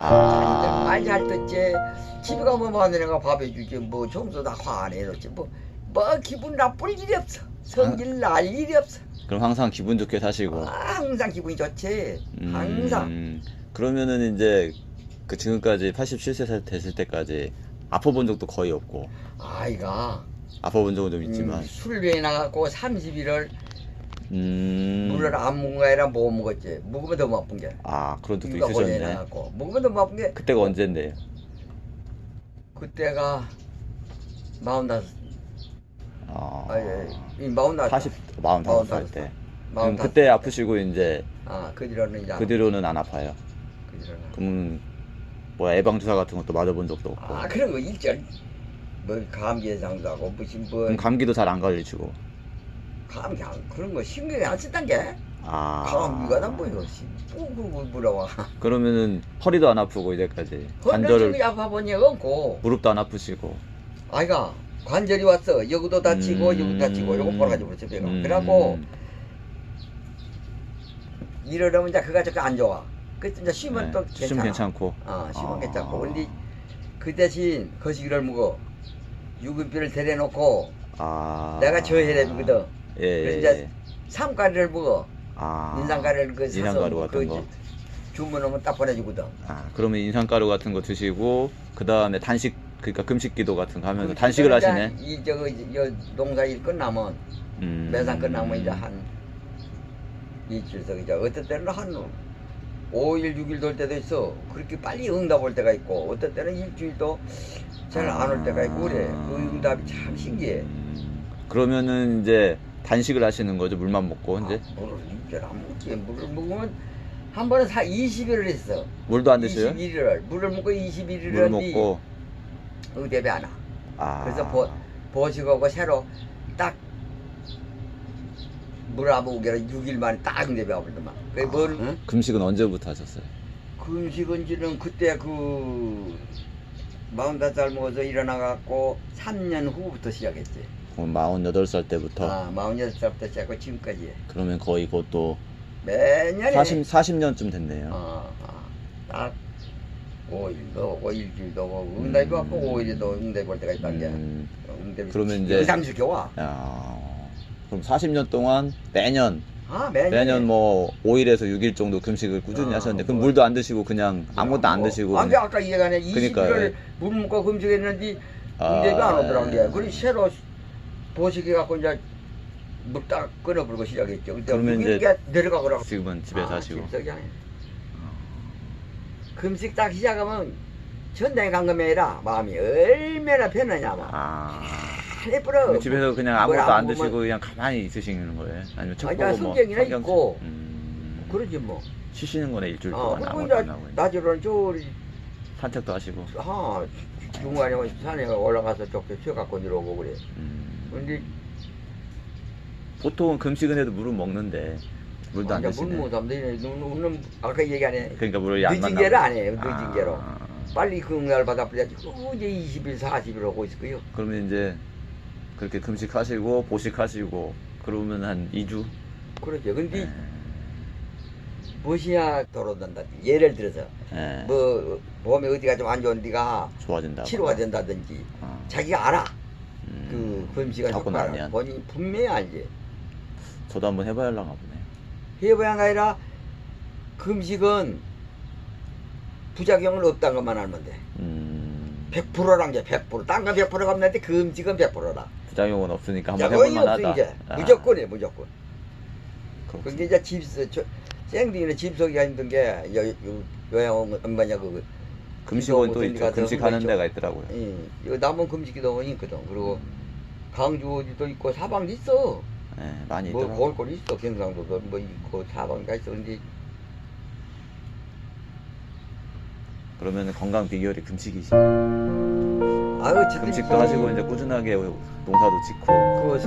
아. 말잘 듣지 집에 가면 마누라가 밥 해주지 뭐 청소 다화안 해놓지. 뭐, 뭐 기분 나쁠 일이 없어. 성질 날 일이 없어. 그럼 항상 기분 좋게 사시고. 아, 항상 기분이 좋지. 항상. 음, 그러면은 이제 그 지금까지 87세 됐을 때까지 아파본 적도 거의 없고. 아이가. 아파본 적은 좀 있지만. 음, 술병에 나갖고 30일을 음, 물을 안 먹은 거 아니라 못 먹었지. 먹으면 더 아픈 게. 아 그런 적도 고에 있으셨네. 나갖고. 먹으면 더 아픈 게 그때가 언젠데요? 그때가 마흔다섯. 아, 아, 예, 이 마흔다섯. 40, 45살 때. 그럼 마흔다섯 그때 살. 아프시고 이제 아, 그 뒤로는 이제 그 뒤로는 안 아파요? 그 뒤로는 그럼 뭐 예방주사 같은 것도 맞아본 적도 없고. 아 그런 거 일절 뭐 감기 예상도 하고 무슨 뭐. 그럼 감기도 잘 안 걸리시고 감기 안 그런 거 신경이 안 쓰단 게? 아. 감기가 난 뭐요 뭐 물어와 그러면은 허리도 안 아프고 이제까지. 관절을 아파 보니 없고. 무릎도 안 아프시고. 아이가 관절이 왔어. 여기도 다치고 음. 여기도 다치고 요거 벌어가지고 그랬어 배가 음. 그래갖고 이러려면 이제 그가 저거 안 좋아. 그 이제 쉬면 네, 또좀 괜찮아. 괜찮고. 어 쉬면 아. 괜찮고. 근데 그 대신 거시기를 먹어 유급비를 데려놓고 아. 내가 저 해래주거든 예, 그래서 예, 이제 예. 삼가리를 먹어 아 인삼가리를 그 사서 인삼가루 같은 그 거. 주문하면 딱 보내주거든 아 그러면 인삼가루 같은 거 드시고 그 다음에 단식 그러니까 금식기도 같은 거 하면서 단식을 하시네. 이 저거 이 농사 일 끝나면 음. 매상 끝나면 이제 한 이틀석 이제 어떤 때는 한 5일 6일 돌 때도 있어 그렇게 빨리 응답 올 때가 있고 어떤 때는 일주일도 잘 안 올 때가 있고 그래 그 응답이 참 신기해 음. 그러면은 이제 단식을 하시는 거죠? 물만 먹고 이제? 아, 물을 일절 안 먹지. 물을 먹으면 한 번에 사 20일을 했어. 물도 안 드셔요? 21일을 물을 먹고 21일을 물 먹고. 응답이 안 와. 아. 그래서 보, 보식하고 새로 딱안 먹으면 6일 만에 딱 응답이 와버리더만. 그 뭘, 응? 금식은 언제부터 하셨어요? 금식은지는 그때 그 마흔다섯 살 먹어서 일어나갖고 3년 후부터 시작했지 그럼 48살 때부터. 아 마흔여섯 살부터 시작하고 지금까지. 그러면 거의 그것도 매년에. 40, 40년쯤 됐네요. 어, 어, 딱 5일도 오고 일주일도 오고 응답이 왔고 5일에도 응답이 올 때가 있단 게 음, 응답이 그러면 이제- 영상스럽게 와. 야, 그럼 40년 동안 매년. 아, 매년 매년 뭐 5일에서 6일 정도 금식을 꾸준히 아, 하셨는데 그럼 뭐. 물도 안 드시고 그냥 아무것도 안 드시고 아, 그냥- 아까 이해가 안 해. 20일을 그러니까요. 물 먹고 금식했는데 아, 응답이 안 게. 예. 그리고 새로 보식해 갖고 이제 물딱 끊어버리고 시작했죠. 그러면 이제 이제 내려가더라고. 지금은 집에 사시고 집석이 아니야. 금식 딱 시작하면 전당에 간 거면 아니라 마음이 얼마나 편하냐면 아 예쁘러. 집에서 그냥 뭘 아무것도 안 먹으면 드시고 그냥 가만히 있으시는 거예요? 아니면 책 아니야, 보고 뭐 성경이나 성경- 읽고. 음, 그러지 뭐. 쉬시는 거네 일주일 어, 동안 그리고 아무것도 안 하고 낮으로는 저 산책도 하시고 하 중간에 산에 올라가서 저렇게 쉬어갖고 내려오고 그래. 음, 근데 보통은 금식은 해도 물은 먹는데 물도 안 아, 드시네 물 못하면 우는 아까 얘기 안 해. 그러니까 물을 안 늦은. 게를 안 해요. 늦은 아, 게로. 빨리 그 응답을 받아버려야지. 그 이제 20일, 40일 하고 있을 거요. 그러면 이제 그렇게 금식하시고 보식하시고 그러면 한 2주? 그렇죠. 근데 네. 무엇이야 돌아온다. 예를 들어서 네. 뭐 몸에 어디가 좀 안 좋은 데가 좋아진다. 치료가 된다든지 어. 자기가 알아. 음, 그 금식을 하고 효과를 나면 본인이 분명히 알지. 저도 한번 해봐야 하려나 보네. 해봐야 아니라 금식은 부작용은 없다는 것만 알면 돼. 음, 100%란 게 100%. 딴건 100%가 없는데 금식은 100%라. 부작용은 없으니까 한번 거의 해볼만 없어 하다. 이제 아, 무조건이에요 무조건. 근데 이제 집서 저 생딩이는 집 속이가 힘든 게 여, 요, 요양 엄마냐 그 금식원 또 있죠. 금식하는. 데가 있더라고요. 예, 요 남원 금식기도 있거든 그리고 강주 어디도 있고 사방도 있어 네, 많이 뭐 있더라고요. 거울 있어 경상도도 뭐 있고 사방가 있어 근데 그러면 건강 비결이 금식이시. 아유 어쨌든 금식도 하시고 이제 꾸준하게 농사도 짓고 그거